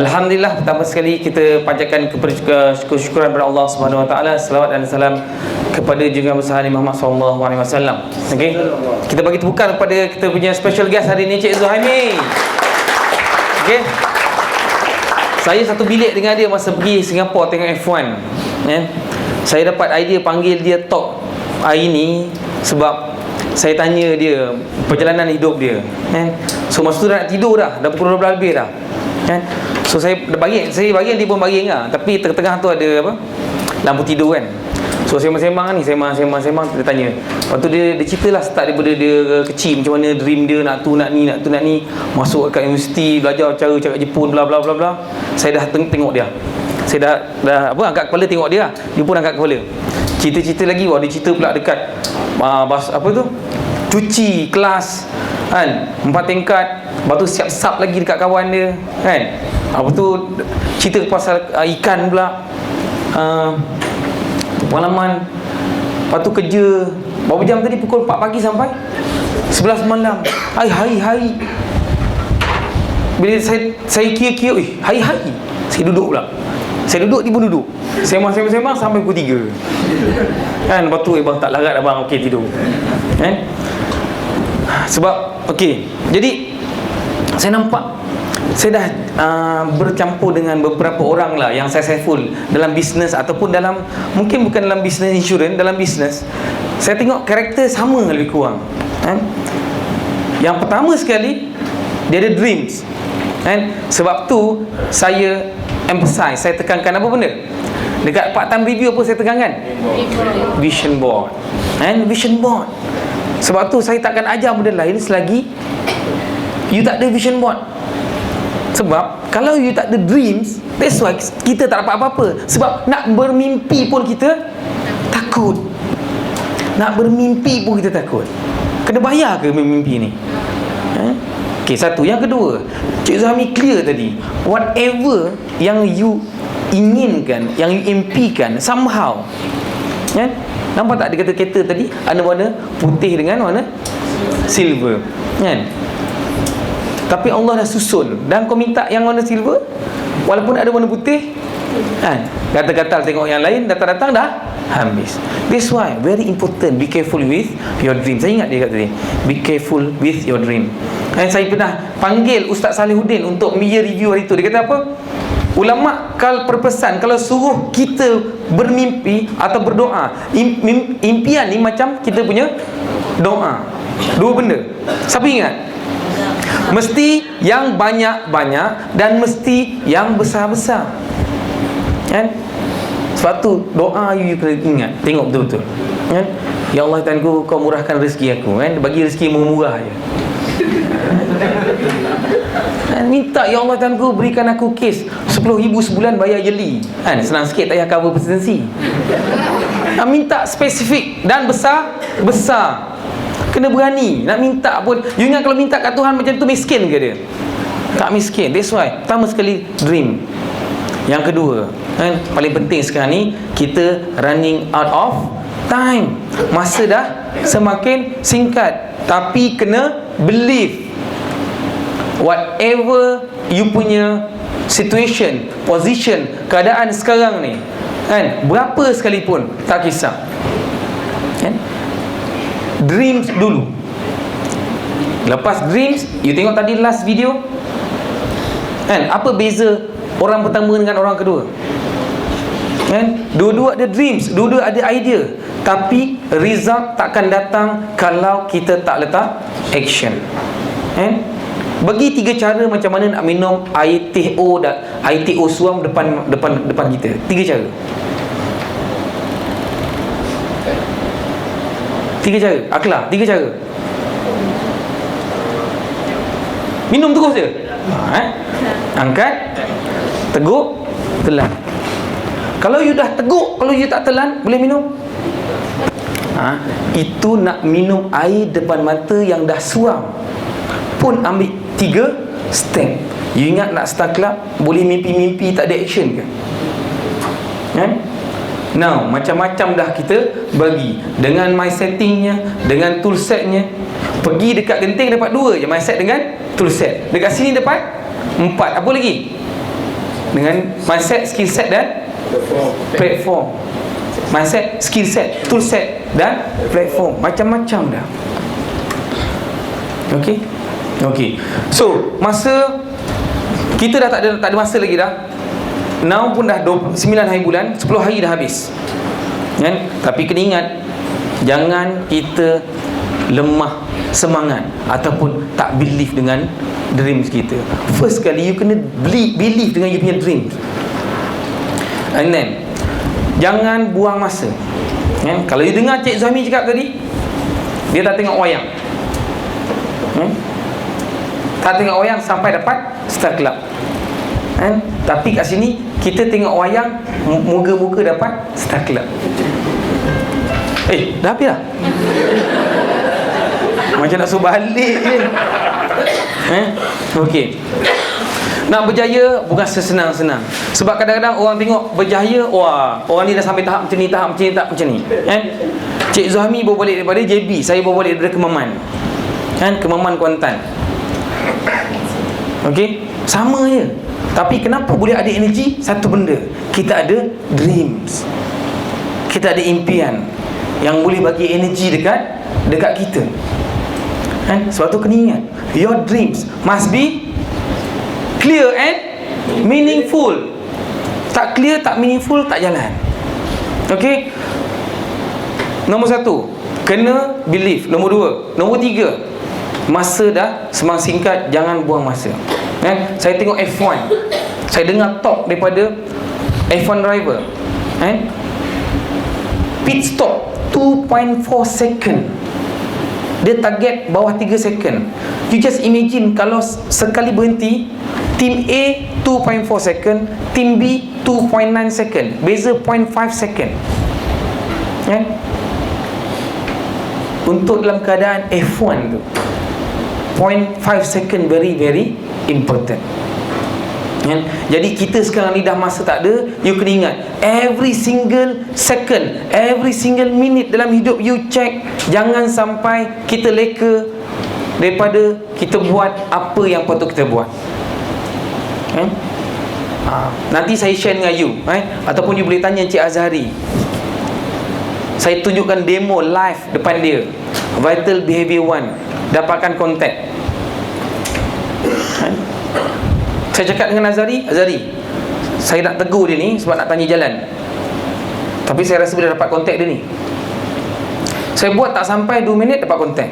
Alhamdulillah pertama sekali kita panjatkan kesyukuran kepada Allah Subhanahu Wa Taala. Selawat dan salam kepada junjungan besar Muhammad sallallahu alaihi wasallam. Okey. Kita bagi tepukan kepada kita punya special guest hari ini Cik Zuhaimi. Okey. Saya satu bilik dengan dia masa pergi Singapura tengok F1. Ya. Saya dapat idea panggil dia talk hari ini sebab saya tanya dia perjalanan hidup dia. Ya. So masa tu dah nak tidur dah, dah pukul 12 lebih dah. Kan? So saya bagi saya bagi dia pun bagi enggak, tapi tengah-tengah tu ada apa? Lampu tidur kan. So sembang-sembang ni, sembang-sembang dia tanya. Lepas tu dia dia ceritalah start daripada dia kecil macam mana dream dia nak tu nak ni nak tu nak ni, masuk kat universiti, belajar cara cakap Jepun bla bla bla bla. Saya dah teng- tengok dia. Saya dah dah apa angkat kepala tengok dia. Dia pun angkat kepala. Cerita-cerita lagi wah dia cerita pula dekat uh, bas, apa tu? Cuci kelas kan? Empat tingkat. Lepas tu siap sap lagi dekat kawan dia. Kan? Apa tu cerita pasal uh, ikan pula. Uh, pengalaman. Lepas tu kerja. Berapa jam tadi? Pukul 4 pagi sampai 11 malam. Hai hai hai. Bila saya saya kira-kira eh hai hai. Saya duduk pula. Saya duduk dia pun duduk. Sembang-sembang sampai pukul 3 kan? Lepas tu eh bang tak larat abang okey tidur. Kan? Sebab okey jadi saya nampak saya dah uh, bercampur dengan beberapa orang lah yang saya successful dalam bisnes ataupun dalam mungkin bukan dalam bisnes insurans dalam bisnes saya tengok karakter sama lebih kurang kan? Yang pertama sekali dia ada dreams kan? Sebab tu saya emphasize saya tekankan apa benda? Dekat part time review apa saya tekankan? Vision board kan? Vision board sebab tu saya takkan ajar benda lain selagi you tak ada vision board. Sebab kalau you tak ada dreams that's why kita tak dapat apa-apa. Sebab nak bermimpi pun kita takut. Nak bermimpi pun kita takut. Kena bayar ke mimpi ni? Eh? ok satu. Yang kedua Cik Zahmi clear tadi. Whatever yang you inginkan yang you impikan somehow eh? Nampak tak dia kata kereta tadi? Ada warna putih dengan warna silver. Kan? Tapi Allah dah susun. Dan kau minta yang warna silver walaupun ada warna putih kan? Gatal-gatal tengok yang lain datang-datang dah habis. That's why very important. Be careful with your dream. Saya ingat dia kata tadi. Be careful with your dream. Dan saya pernah panggil Ustaz Salihuddin untuk media review hari tu. Dia kata apa Ulama kal berpesan kalau suruh kita bermimpi atau berdoa, impian ni macam kita punya doa. Dua benda. Siapa ingat? Mesti yang banyak-banyak dan mesti yang besar-besar. Kan? Sebab tu doa you kena ingat, tengok betul-betul. Kan? Ya Allah Tuhanku kau murahkan rezeki aku kan bagi rezeki murah je minta ya Allah Tuhanku berikan aku kes 10 ribu sebulan bayar yearly kan? Senang sikit tak payah cover presidency. Nak minta spesifik dan besar besar. Kena berani. Nak minta pun you ingat kalau minta kat Tuhan macam tu miskin ke dia? Tak miskin that's why. Pertama sekali dream. Yang kedua kan paling penting sekarang ni kita running out of time. Masa dah semakin singkat. Tapi kena believe whatever you punya situation, position, keadaan sekarang ni kan, berapa sekalipun tak kisah. Kan? Dreams dulu. Lepas dreams you tengok tadi last video kan, apa beza orang pertama dengan orang kedua? Kan, dua-dua ada dreams dua-dua ada idea. Tapi result takkan datang kalau kita tak letak action. Kan bagi tiga cara macam mana nak minum air teh O dan air teh O suam depan depan depan kita. Tiga cara. Tiga cara. Akla, tiga cara. Minum terus je. Ha, eh? Angkat. Teguk, telan. Kalau you dah teguk, kalau you tak telan, boleh minum? Ha, itu nak minum air depan mata yang dah suam pun ambil tiga step you ingat nak start club boleh mimpi-mimpi tak ada action ke? Kan now macam-macam dah kita bagi. Dengan my settingnya dengan tool setnya pergi dekat genting dapat dua je. My set dengan tool set. Dekat sini dapat empat. Apa lagi? Dengan mindset skill set dan platform. mindset skill set tool set dan platform. Macam-macam dah. Okey okey. So masa kita dah tak ada tak ada masa lagi dah. Now pun dah 9 hari bulan 10 hari dah habis. Kan? Tapi kena ingat jangan kita lemah semangat ataupun tak believe dengan dreams kita. First kali you kena believe, dengan you punya dreams. And then jangan buang masa. Kan? kalau you dengar Cik Zahmi cakap tadi dia tak tengok wayang. Hmm? Tak tengok wayang sampai dapat star club kan? tapi kat sini kita tengok wayang moga-moga dapat star club eh dah habis dah? Macam nak suruh balik je. Eh? Okey. Nak berjaya bukan sesenang-senang. Sebab kadang-kadang orang tengok berjaya Wah, orang ni dah sampai tahap macam ni Tahap macam ni, tahap macam ni. Eh? Cik Zuhami bawa balik daripada JB Saya bawa balik daripada Kemaman. Kan? Kemaman Kuantan Okey? Sama je. Tapi kenapa boleh ada energi Satu benda. Kita ada dreams. Kita ada impian Yang boleh bagi energi dekat Dekat kita. Kan? Sebab tu kena ingat Your dreams must be Clear and meaningful. Tak clear, tak meaningful, tak jalan. Okay Nombor satu Kena believe. Nombor dua Nombor tiga Masa dah semang singkat Jangan buang masa. Kan? Saya tengok F1 Saya dengar talk daripada F1 driver. Kan? Pit stop 2.4 second. Dia target bawah 3 second. You just imagine kalau sekali berhenti team A 2.4 second team B 2.9 second. Beza 0.5 second. Kan untuk dalam keadaan F1 tu 0.5 second very very important kan? Jadi kita sekarang ni dah masa tak ada You kena ingat Every single second Every single minute dalam hidup you check Jangan sampai kita leka Daripada kita buat apa yang patut kita buat kan? ha. Nanti saya share dengan you eh? Ataupun you boleh tanya Encik Azhari Saya tunjukkan demo live depan dia Vital Behavior 1 Dapatkan kontak kan? Saya cakap dengan Azari Azari Saya nak tegur dia ni Sebab nak tanya jalan. Tapi saya rasa boleh dapat kontak dia ni Saya buat tak sampai 2 minit Dapat kontak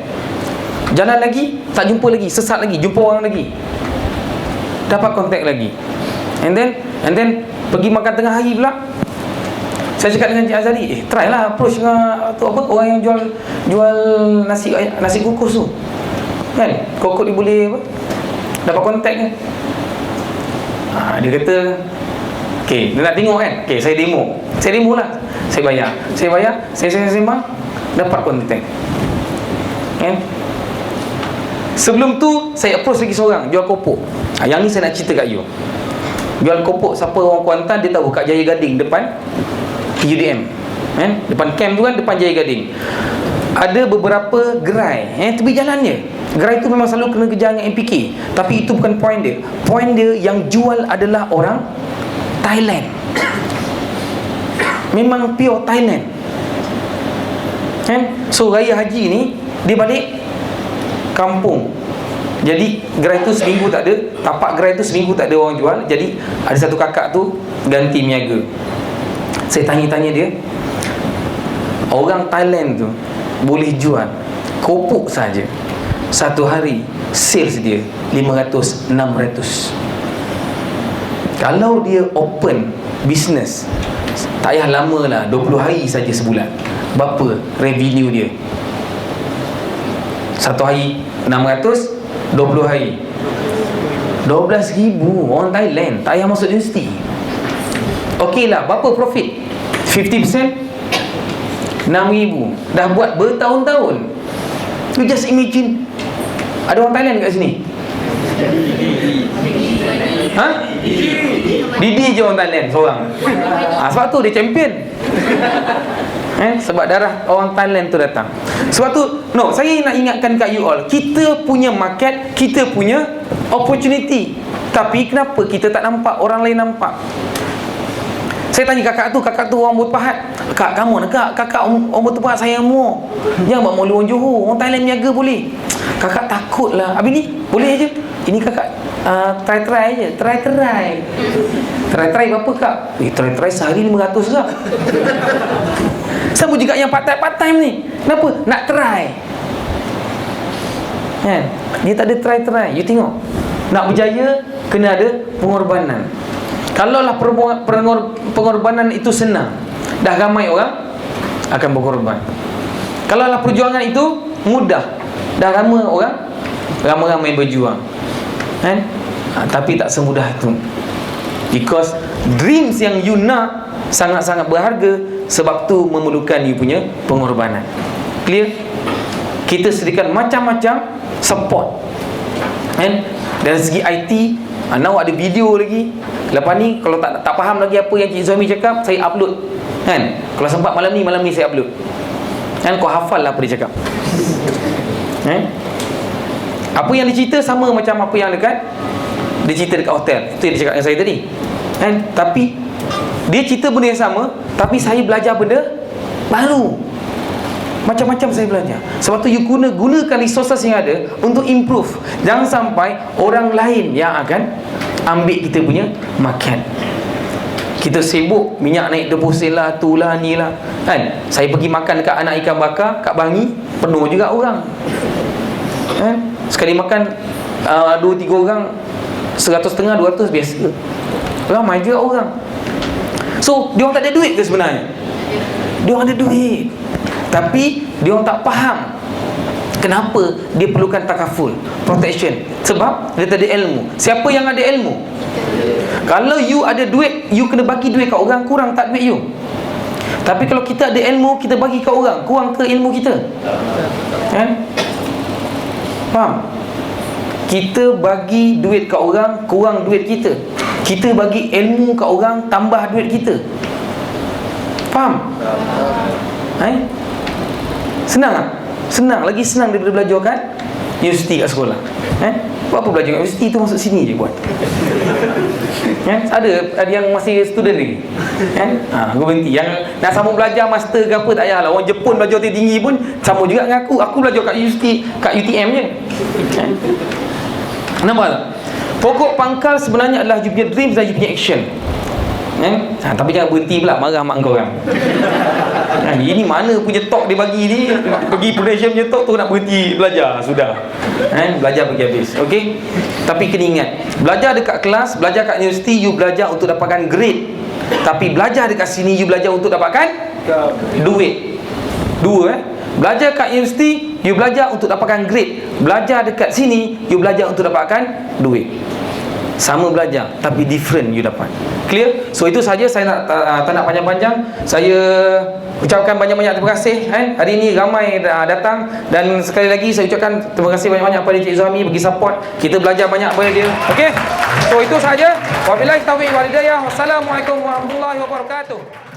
Jalan lagi Tak jumpa lagi Sesat lagi Jumpa orang lagi. Dapat kontak lagi. And then And then Pergi makan tengah hari pula saya cakap dengan Cik Azari Eh try lah approach dengan tu apa, Orang yang jual Jual nasi nasi kukus tu. Kan? Kokok dia boleh apa? Dapat kontak kan ha, Dia kata Okay, dia nak tengok kan? Okay, saya demo. Saya demo lah. Saya bayar. Saya bayar. Saya saya sembang. Dapat konten Kan? Sebelum tu Saya approach lagi seorang Jual kopok. Ha, Yang ni saya nak cerita kat you. Jual kopok Siapa orang Kuantan Dia tahu kat Jaya Gading Depan UDM kan? Depan camp tu kan Depan Jaya Gading. Ada beberapa gerai eh, Tepi jalannya Gerai itu memang selalu kena kejar dengan MPK Tapi itu bukan point dia. Point dia yang jual adalah orang Thailand. Memang pure Thailand. Kan? So raya haji ni Dia balik Kampung. Jadi gerai tu seminggu tak ada. Tapak gerai tu seminggu tak ada orang jual. Jadi ada satu kakak tu Ganti miaga Saya tanya-tanya dia Orang Thailand tu Boleh jual Kopuk saja. Satu hari sales dia 500 600 kalau dia open business tak payah lama lah 20 hari saja sebulan berapa revenue dia? Satu hari 600 20 hari. 12 ribu orang Thailand tak payah masuk universiti ok lah berapa profit 50% 6 ribu dah buat bertahun-tahun you just imagine ada orang Thailand kat sini? Ha? Didi je orang Thailand seorang. Ha, sebab tu dia champion. Eh, sebab darah orang Thailand tu datang. Sebab tu, no, saya nak ingatkan kat you all, kita punya market, kita punya opportunity. Tapi kenapa kita tak nampak Orang lain nampak saya tanya kakak tu, kakak tu orang berpahat. Kak, kamu nak kak? Kakak orang, orang berpahat saya mu. Jangan buat malu orang Johor. Orang Thailand niaga boleh. Kakak takut lah. Habis ni, boleh je. Ini kakak uh, try-try je. Try-try. Try-try berapa kak? Eh, try-try sehari 500 kak. Sama juga yang part-time, part-time ni. Kenapa? Nak try. Kan? Dia tak ada try-try. You tengok. Nak berjaya, kena ada pengorbanan. Kalaulah pengorbanan itu senang Dah ramai orang Akan berkorban Kalaulah perjuangan itu mudah Dah ramai orang Ramai-ramai berjuang kan? Ha, tapi tak semudah itu Because Dreams yang you nak Sangat-sangat berharga Sebab tu memerlukan you punya pengorbanan Clear? Kita sediakan macam-macam Support kan? Dari segi IT ha, Now ada video lagi. Lepas ni kalau tak tak faham lagi apa yang Cik Zuhami cakap Saya upload. Kan? Kalau sempat malam ni Malam ni saya upload. Kan? Kau hafal lah apa dia cakap. Kan? Apa yang dia cerita Sama macam apa yang dekat Dia cerita dekat hotel. Itu yang dia cakap dengan saya tadi. Kan? Tapi Dia cerita benda yang sama Tapi saya belajar benda Baru macam-macam saya belajar. Sebab tu you guna gunakan resources yang ada Untuk improve. Jangan sampai Orang lain yang akan Ambil kita punya Makan Kita sibuk Minyak naik deposit lah Tu lah ni lah. Kan? Saya pergi makan dekat anak ikan bakar Kat Bangi Penuh juga orang. Kan? Sekali makan uh, Dua tiga orang Seratus setengah Dua ratus biasa. Ramai juga orang. So Dia orang tak ada duit ke sebenarnya? Dia orang ada duit tapi dia orang tak faham Kenapa dia perlukan takaful Protection. Sebab dia tak ada ilmu. Siapa yang ada ilmu? Kalau you ada duit You kena bagi duit kat orang Kurang tak duit you. Tapi kalau kita ada ilmu Kita bagi kat orang Kurang ke ilmu kita? Kan? Faham? Kita bagi duit kat orang Kurang duit kita. Kita bagi ilmu kat orang Tambah duit kita. Faham? Hai Senang tak? Senang Lagi senang daripada belajar kan Universiti kat sekolah eh? Buat apa belajar kat universiti tu Masuk sini je buat eh? Ada ada yang masih student lagi eh? ha, Aku berhenti Yang nak sambung belajar Master ke apa Tak payahlah Orang Jepun belajar tinggi pun Sama juga dengan aku Aku belajar kat universiti Kat UTM je eh? Nampak tak? Pokok pangkal sebenarnya adalah you punya dreams dan you punya action eh? ha, Tapi jangan berhenti pula Marah mak kau orang ha, Ini mana punya talk dia bagi ni? Pergi Prudential punya talk tu nak berhenti belajar. Sudah. Eh? Belajar pergi habis. Okay Tapi kena ingat Belajar dekat kelas Belajar kat universiti You belajar untuk dapatkan grade. Tapi belajar dekat sini You belajar untuk dapatkan Duit. Dua eh? Belajar kat universiti You belajar untuk dapatkan grade. Belajar dekat sini You belajar untuk dapatkan duit sama belajar tapi different you dapat. Clear? So itu saja saya nak uh, tak nak panjang-panjang. Saya ucapkan banyak-banyak terima kasih kan hari ini ramai uh, datang. Dan sekali lagi saya ucapkan terima kasih banyak-banyak pada Cik Zuhami bagi support. Kita belajar banyak pada dia okey? So itu saja. Wabillahi taufiq wal hidayah. Wassalamualaikum warahmatullahi wabarakatuh